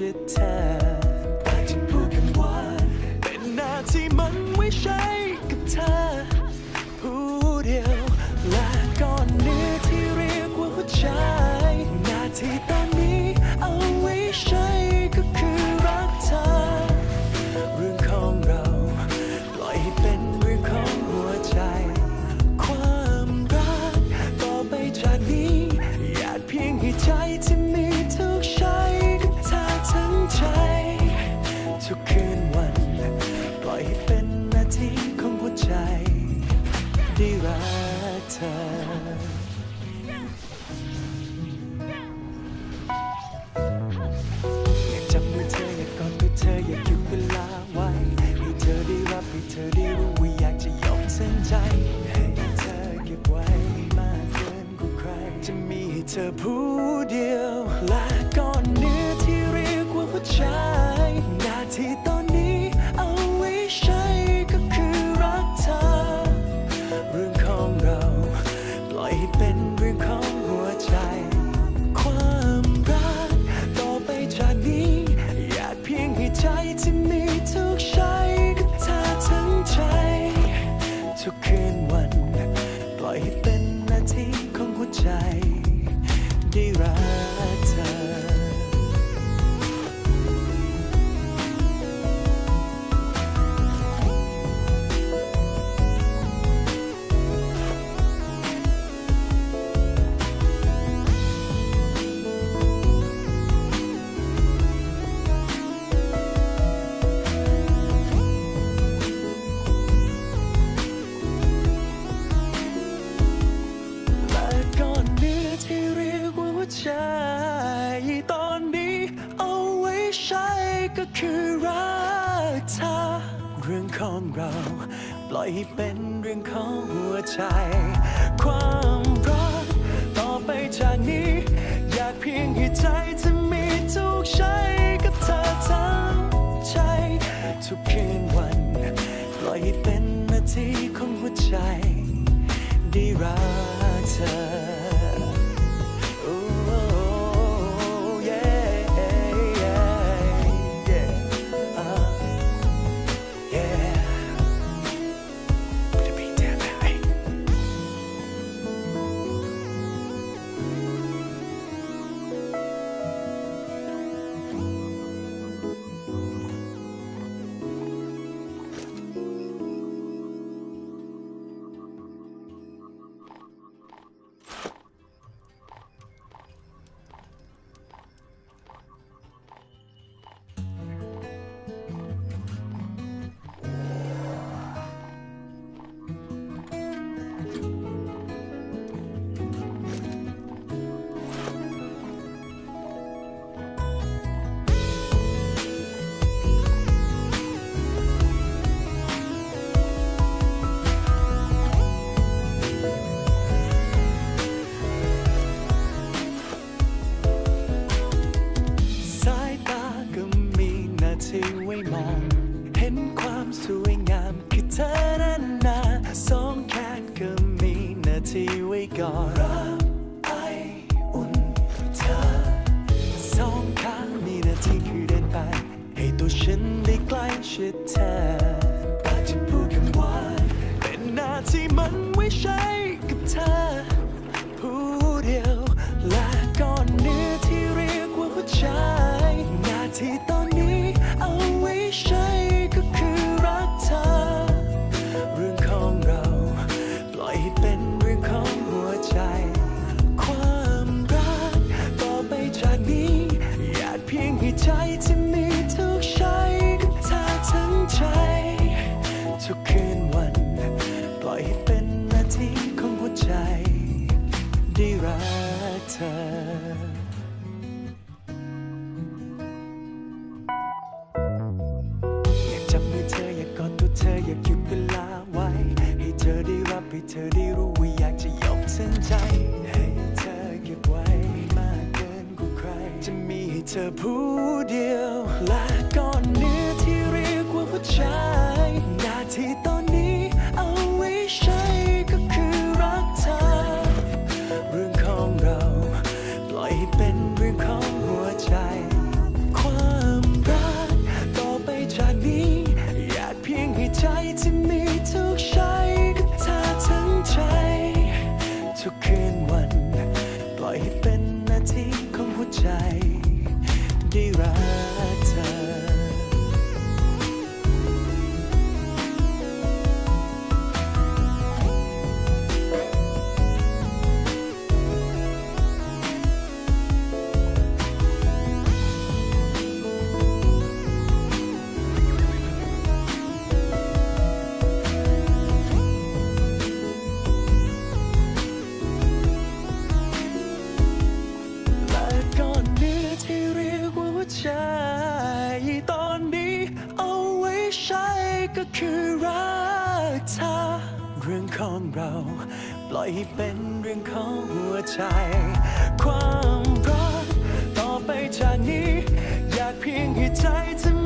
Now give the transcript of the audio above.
ชื่อเธอแต่ที่พูดกันว่า เป็นหน้าที่มันไม่ใช่กับเธอผู้เดียว ธอผู้เดียว และก่อนเนื้อที่เรียกว่าหัวใจนาทีตอนนี้เอาไว้ใช้ก็คือรักเธอ เรื่องของเรา ปล่อยให้เป็นเรื่องของหัวใจ ความรักต่อไปจากนี้ อยากเพียงให้ใจที่มีทุกใช้กับเธอทั้งใจ ทุกคืนวัน ปล่อยให้เป็นนาทีของหัวใจ เรื่องของเรา ปล่อยให้เป็นเรื่องของหัวใจ ความรักต่อไปจากนี้ อยากเพียงให้ใจจะมีทุกใช้กับเธอทั้งใจ ทุกคืนวัน ปล่อยให้เป็นนาทีของหัวใจ ได้รักเธอ ที่เคยเดินไป ให้ตัวฉันได้ใกล้ชิดเธอปากจะพูดคำว่าเป็นหน้าที่มัน เธอเรื่องของเรา ปล่อยให้เป็นเรื่องของหัวใจ ความรักต่อไปจากนี้ อยากเพียงให้ใจเธอ